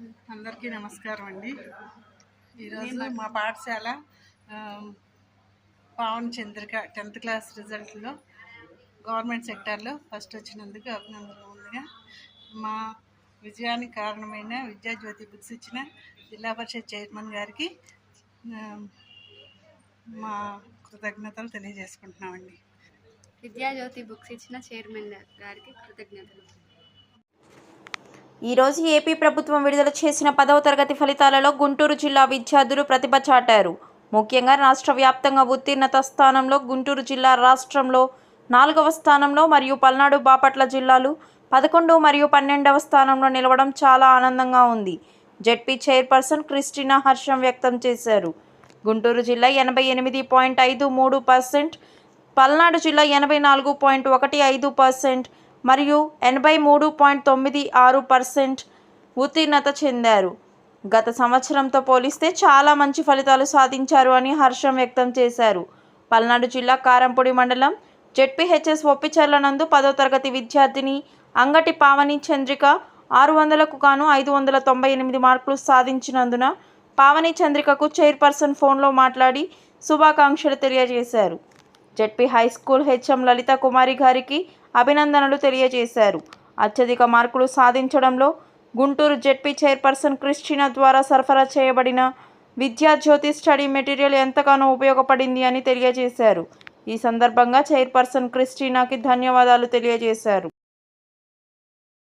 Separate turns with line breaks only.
అందరికీ నమస్కారం అండి. ఈరోజు మా పాఠశాల పావన్ చంద్రిక టెన్త్ క్లాస్ రిజల్ట్లో గవర్నమెంట్ సెక్టార్లో ఫస్ట్ వచ్చినందుకు అభినందనలు ముందుగా. మా విజయానికి కారణమైన విద్యాజ్యోతి బుక్స్ ఇచ్చిన జిల్లా పరిషత్ చైర్మన్ గారికి మా కృతజ్ఞతలు తెలియజేసుకుంటున్నామండి.
విద్యాజ్యోతి బుక్స్ ఇచ్చిన చైర్మన్ గారికి కృతజ్ఞతలు.
ఈరోజు ఏపీ ప్రభుత్వం విడుదల చేసిన పదవ తరగతి ఫలితాలలో గుంటూరు జిల్లా విద్యార్థులు ప్రతిభ చాటారు. ముఖ్యంగా రాష్ట్ర వ్యాప్తంగా ఉత్తీర్ణత స్థానంలో గుంటూరు జిల్లా రాష్ట్రంలో నాలుగవ స్థానంలో మరియు పల్నాడు బాపట్ల జిల్లాలు పదకొండు మరియు పన్నెండవ స్థానంలో నిలవడం చాలా ఆనందంగా ఉంది. జెడ్పీ చైర్పర్సన్ క్రిస్టినా హర్షం వ్యక్తం చేశారు. గుంటూరు జిల్లా ఎనభై ఎనిమిది పాయింట్ ఐదు మూడు పర్సెంట్ పల్నాడు జిల్లా ఎనభై నాలుగు పాయింట్ ఒకటి ఐదు పర్సెంట్ మరియు ఎనభై మూడు పాయింట్ తొమ్మిది ఆరు పర్సెంట్ ఉత్తీర్ణత చెందారు. గత సంవత్సరంతో పోలిస్తే చాలా మంచి ఫలితాలు సాధించారు అని హర్షం వ్యక్తం చేశారు. పల్నాడు జిల్లా కారంపొడి మండలం జెడ్పీహెచ్ఎస్ ఒప్పిచర్ల నందు పదో తరగతి విద్యార్థిని అంగటి పావని చంద్రిక ఆరు వందలకు గాను ఐదు వందల తొంభై ఎనిమిది మార్కులు సాధించినందున పావని చంద్రికకు చైర్పర్సన్ ఫోన్లో మాట్లాడి శుభాకాంక్షలు తెలియజేశారు. ZP high school HM Lalitha Kumari గారికి అభినందనలు తెలియజేశారు. అత్యధిక మార్కులు సాధించడంలో గుంటూరు జెడ్పీ చైర్పర్సన్ క్రిస్టినా ద్వారా సరఫరా చేయబడిన విద్యాజ్యోతి స్టడీ మెటీరియల్ ఎంతగానో ఉపయోగపడింది అని తెలియజేశారు. ఈ సందర్భంగా చైర్పర్సన్ క్రిస్టినాకి ధన్యవాదాలు తెలియజేశారు.